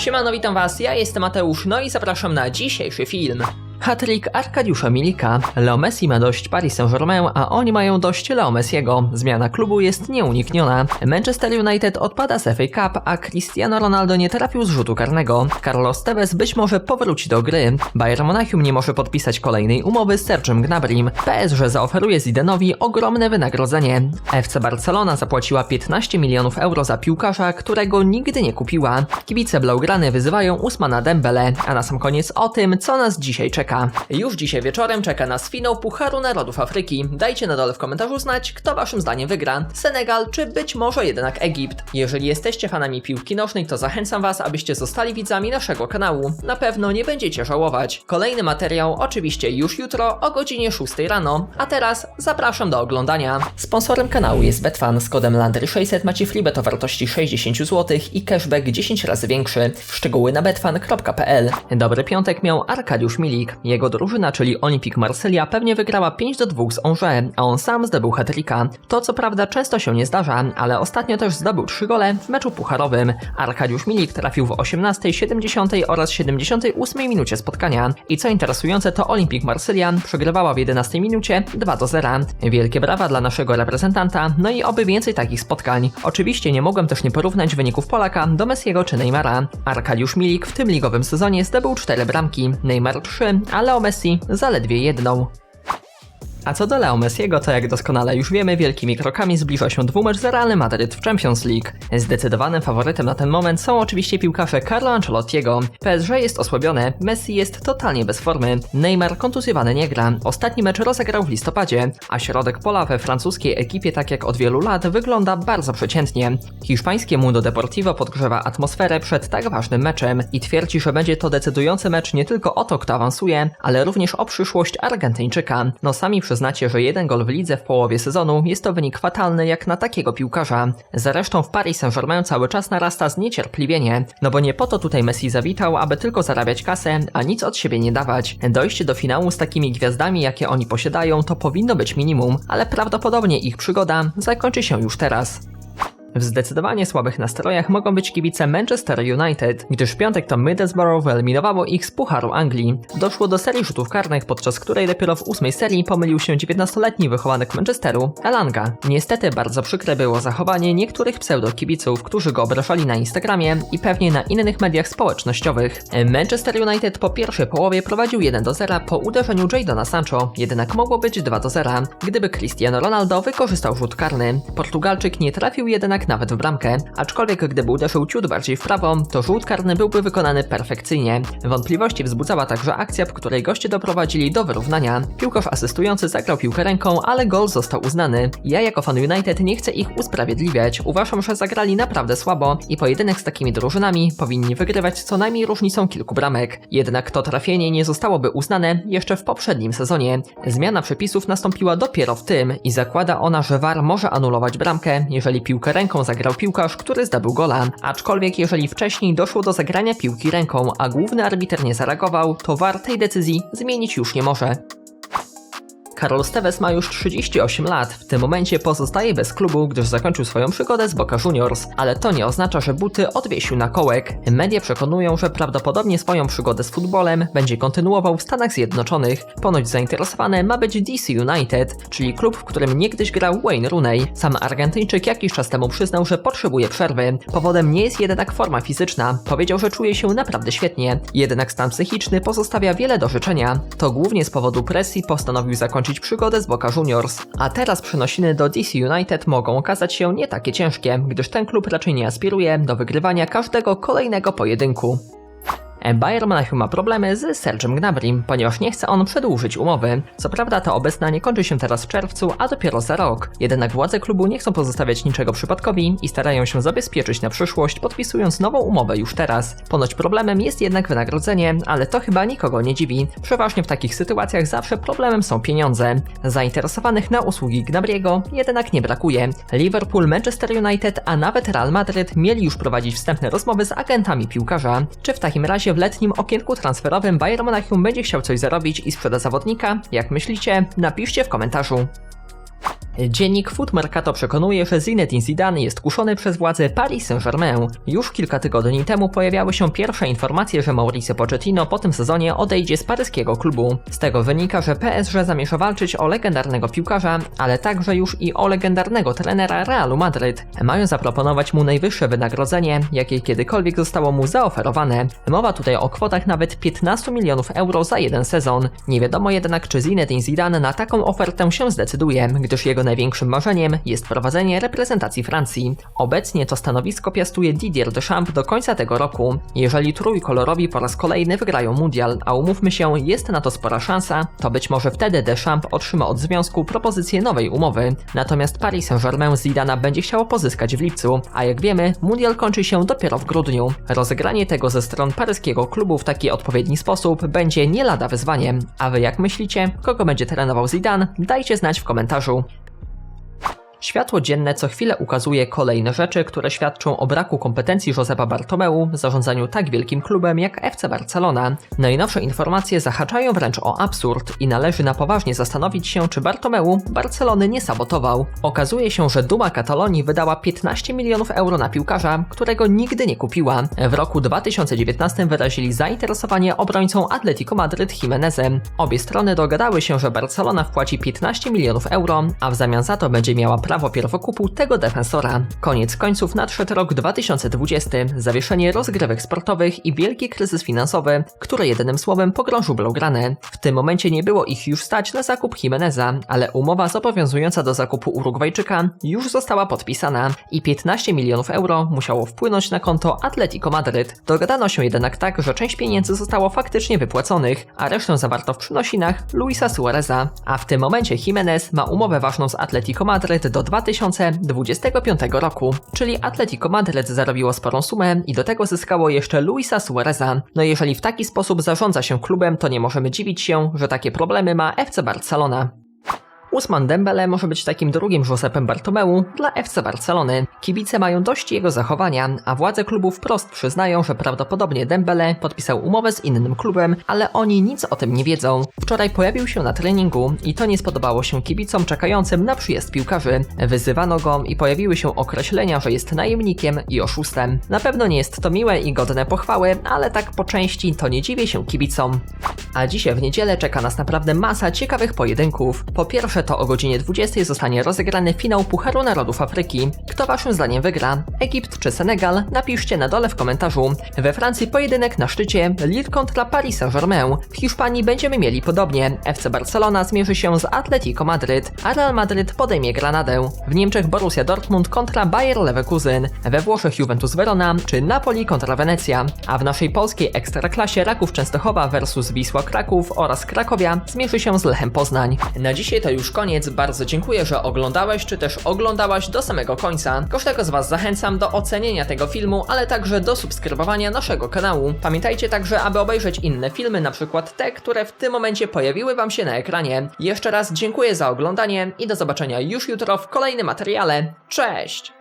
Siemano, witam was, ja jestem Mateusz, no i zapraszam na dzisiejszy film. Hatryk Arkadiusza Milika. Leo Messi ma dość Paris Saint-Germain, a oni mają dość Leo Messiego. Zmiana klubu jest nieunikniona. Manchester United odpada z FA Cup, a Cristiano Ronaldo nie trafił z rzutu karnego. Carlos Tevez być może powróci do gry. Bayern Monachium nie może podpisać kolejnej umowy z Sergem Gnabrym. PSG zaoferuje Zidanowi ogromne wynagrodzenie. FC Barcelona zapłaciła 15 milionów euro za piłkarza, którego nigdy nie kupiła. Kibice Blaugrany wyzywają Usmana Dembele, a na sam koniec o tym, co nas dzisiaj czeka. Już dzisiaj wieczorem czeka nas finał Pucharu Narodów Afryki. Dajcie na dole w komentarzu znać, kto waszym zdaniem wygra. Senegal czy być może jednak Egipt. Jeżeli jesteście fanami piłki nożnej, to zachęcam was, abyście zostali widzami naszego kanału. Na pewno nie będziecie żałować. Kolejny materiał oczywiście już jutro o godzinie 6 rano. A teraz zapraszam do oglądania. Sponsorem kanału jest Betfan. Z kodem Landry600 macie freebet o wartości 60 zł i cashback 10 razy większy. Szczegóły na betfan.pl. Dobry piątek miał Arkadiusz Milik. Jego drużyna, czyli Olympique Marsylia, pewnie wygrała 5 do 2 z Angers, a on sam zdobył hatryka. To co prawda często się nie zdarza, ale ostatnio też zdobył 3 gole w meczu pucharowym. Arkadiusz Milik trafił w 18, 70 oraz 78 minucie spotkania. I co interesujące, to Olympique Marsylia przegrywała w 11 minucie 2 do 0. Wielkie brawa dla naszego reprezentanta, no i oby więcej takich spotkań. Oczywiście nie mogłem też nie porównać wyników Polaka do Messiego czy Neymara. Arkadiusz Milik w tym ligowym sezonie zdobył 4 bramki, Neymar 3, a Leo Messi zaledwie jedną. A co do Leo Messiego, to jak doskonale już wiemy, wielkimi krokami zbliża się dwumecz z Realem Madryt w Champions League. Zdecydowanym faworytem na ten moment są oczywiście piłkarze Carlo Ancelottiego. PSG jest osłabione, Messi jest totalnie bez formy, Neymar kontuzjowany nie gra, ostatni mecz rozegrał w listopadzie, a środek pola we francuskiej ekipie tak jak od wielu lat wygląda bardzo przeciętnie. Hiszpańskie Mundo Deportivo podgrzewa atmosferę przed tak ważnym meczem i twierdzi, że będzie to decydujący mecz nie tylko o to, kto awansuje, ale również o przyszłość Argentyńczyka. No sami przyznacie, że jeden gol w lidze w połowie sezonu jest to wynik fatalny jak na takiego piłkarza. Zresztą w Paris Saint-Germain cały czas narasta zniecierpliwienie, no bo nie po to tutaj Messi zawitał, aby tylko zarabiać kasę, a nic od siebie nie dawać. Dojście do finału z takimi gwiazdami, jakie oni posiadają, to powinno być minimum, ale prawdopodobnie ich przygoda zakończy się już teraz. W zdecydowanie słabych nastrojach mogą być kibice Manchester United, gdyż w piątek to Middlesbrough wyeliminowało ich z Pucharu Anglii. Doszło do serii rzutów karnych, podczas której dopiero w ósmej serii pomylił się 19-letni wychowanek Manchesteru, Elanga. Niestety bardzo przykre było zachowanie niektórych pseudo-kibiców, którzy go obrażali na Instagramie i pewnie na innych mediach społecznościowych. Manchester United po pierwszej połowie prowadził 1 do 0 po uderzeniu Jadona Sancho, jednak mogło być 2 do 0, gdyby Cristiano Ronaldo wykorzystał rzut karny. Portugalczyk nie trafił jednak nawet w bramkę, aczkolwiek gdyby uderzył ciut bardziej w prawo, to rzut karny byłby wykonany perfekcyjnie. Wątpliwości wzbudzała także akcja, w której goście doprowadzili do wyrównania. Piłkarz asystujący zagrał piłkę ręką, ale gol został uznany. Ja jako fan United nie chcę ich usprawiedliwiać. Uważam, że zagrali naprawdę słabo i pojedynek z takimi drużynami powinni wygrywać co najmniej różnicą kilku bramek. Jednak to trafienie nie zostałoby uznane jeszcze w poprzednim sezonie. Zmiana przepisów nastąpiła dopiero w tym i zakłada ona, że VAR może anulować bramkę, jeżeli piłkę ręką zagrał piłkarz, który zdobył gola. Aczkolwiek jeżeli wcześniej doszło do zagrania piłki ręką, a główny arbiter nie zareagował, to VAR tej decyzji zmienić już nie może. Carlos Tevez ma już 38 lat. W tym momencie pozostaje bez klubu, gdyż zakończył swoją przygodę z Boca Juniors, ale to nie oznacza, że buty odwiesił na kołek. Media przekonują, że prawdopodobnie swoją przygodę z futbolem będzie kontynuował w Stanach Zjednoczonych. Ponoć zainteresowany ma być DC United, czyli klub, w którym niegdyś grał Wayne Rooney. Sam Argentyńczyk jakiś czas temu przyznał, że potrzebuje przerwy. Powodem nie jest jednak forma fizyczna. Powiedział, że czuje się naprawdę świetnie. Jednak stan psychiczny pozostawia wiele do życzenia. To głównie z powodu presji postanowił zakończyć przygodę z Boca Juniors. A teraz przenosiny do DC United mogą okazać się nie takie ciężkie, gdyż ten klub raczej nie aspiruje do wygrywania każdego kolejnego pojedynku. Bayern Monachium ma problemy z Sergem Gnabrym, ponieważ nie chce on przedłużyć umowy. Co prawda ta obecna nie kończy się teraz w czerwcu, a dopiero za rok. Jednak władze klubu nie chcą pozostawiać niczego przypadkowi i starają się zabezpieczyć na przyszłość, podpisując nową umowę już teraz. Ponoć problemem jest jednak wynagrodzenie, ale to chyba nikogo nie dziwi. Przeważnie w takich sytuacjach zawsze problemem są pieniądze. Zainteresowanych na usługi Gnabriego jednak nie brakuje. Liverpool, Manchester United, a nawet Real Madrid mieli już prowadzić wstępne rozmowy z agentami piłkarza. Czy w takim razie w letnim okienku transferowym Bayern Monachium będzie chciał coś zarobić i sprzeda zawodnika? Jak myślicie? Napiszcie w komentarzu. Dziennik Foot Mercato przekonuje, że Zinedine Zidane jest kuszony przez władze Paris Saint-Germain. Już kilka tygodni temu pojawiały się pierwsze informacje, że Mauricio Pochettino po tym sezonie odejdzie z paryskiego klubu. Z tego wynika, że PSG zamierza walczyć o legendarnego piłkarza, ale także już i o legendarnego trenera Realu Madryt. Mają zaproponować mu najwyższe wynagrodzenie, jakie kiedykolwiek zostało mu zaoferowane. Mowa tutaj o kwotach nawet 15 milionów euro za jeden sezon. Nie wiadomo jednak, czy Zinedine Zidane na taką ofertę się zdecyduje, gdyż jego największym marzeniem jest prowadzenie reprezentacji Francji. Obecnie to stanowisko piastuje Didier Deschamps do końca tego roku. Jeżeli trójkolorowi po raz kolejny wygrają mundial, a umówmy się, jest na to spora szansa, to być może wtedy Deschamps otrzyma od związku propozycję nowej umowy. Natomiast Paris Saint-Germain Zidana będzie chciało pozyskać w lipcu, a jak wiemy, mundial kończy się dopiero w grudniu. Rozegranie tego ze stron paryskiego klubu w taki odpowiedni sposób będzie nie lada wyzwaniem. A wy jak myślicie, kogo będzie trenował Zidane? Dajcie znać w komentarzu. Światło dzienne co chwilę ukazuje kolejne rzeczy, które świadczą o braku kompetencji Josepa Bartomeu w zarządzaniu tak wielkim klubem jak FC Barcelona. Najnowsze informacje zahaczają wręcz o absurd i należy na poważnie zastanowić się, czy Bartomeu Barcelony nie sabotował. Okazuje się, że Duma Katalonii wydała 15 milionów euro na piłkarza, którego nigdy nie kupiła. W roku 2019 wyrazili zainteresowanie obrońcą Atletico Madryt Jimenezem. Obie strony dogadały się, że Barcelona wpłaci 15 milionów euro, a w zamian za to będzie miała prawo pierwokupu tego defensora. Koniec końców nadszedł rok 2020, zawieszenie rozgrywek sportowych i wielki kryzys finansowy, który jedynym słowem pogrążył Blaugrane. W tym momencie nie było ich już stać na zakup Jimeneza, ale umowa zobowiązująca do zakupu Urugwajczyka już została podpisana i 15 milionów euro musiało wpłynąć na konto Atletico Madryt. Dogadano się jednak tak, że część pieniędzy zostało faktycznie wypłaconych, a resztę zawarto w przynosinach Luisa Suareza. A w tym momencie Jimenez ma umowę ważną z Atletico Madryt do 2025 roku, czyli Atletico Madryt zarobiło sporą sumę i do tego zyskało jeszcze Luisa Suareza. No jeżeli w taki sposób zarządza się klubem, to nie możemy dziwić się, że takie problemy ma FC Barcelona. Usman Dembele może być takim drugim Josepem Bartomeu dla FC Barcelony. Kibice mają dość jego zachowania, a władze klubu wprost przyznają, że prawdopodobnie Dembele podpisał umowę z innym klubem, ale oni nic o tym nie wiedzą. Wczoraj pojawił się na treningu i to nie spodobało się kibicom czekającym na przyjazd piłkarzy. Wyzywano go i pojawiły się określenia, że jest najemnikiem i oszustem. Na pewno nie jest to miłe i godne pochwały, ale tak po części to nie dziwię się kibicom. A dzisiaj w niedzielę czeka nas naprawdę masa ciekawych pojedynków. Po pierwsze to o godzinie 20 zostanie rozegrany finał Pucharu Narodów Afryki. Kto waszym zdaniem wygra? Egipt czy Senegal? Napiszcie na dole w komentarzu. We Francji pojedynek na szczycie Lille kontra Paris Saint-Germain. W Hiszpanii będziemy mieli podobnie. FC Barcelona zmierzy się z Atletico Madryt, a Real Madryt podejmie Granadę. W Niemczech Borussia Dortmund kontra Bayer Leverkusen. We Włoszech Juventus Verona czy Napoli kontra Wenecja. A w naszej polskiej ekstraklasie Raków Częstochowa versus Kraków oraz Krakowia zmierzy się z Lechem Poznań. Na dzisiaj to już koniec. Bardzo dziękuję, że oglądałeś czy też oglądałaś do samego końca. Każdego z Was zachęcam do ocenienia tego filmu, ale także do subskrybowania naszego kanału. Pamiętajcie także, aby obejrzeć inne filmy, na przykład te, które w tym momencie pojawiły Wam się na ekranie. Jeszcze raz dziękuję za oglądanie i do zobaczenia już jutro w kolejnym materiale. Cześć!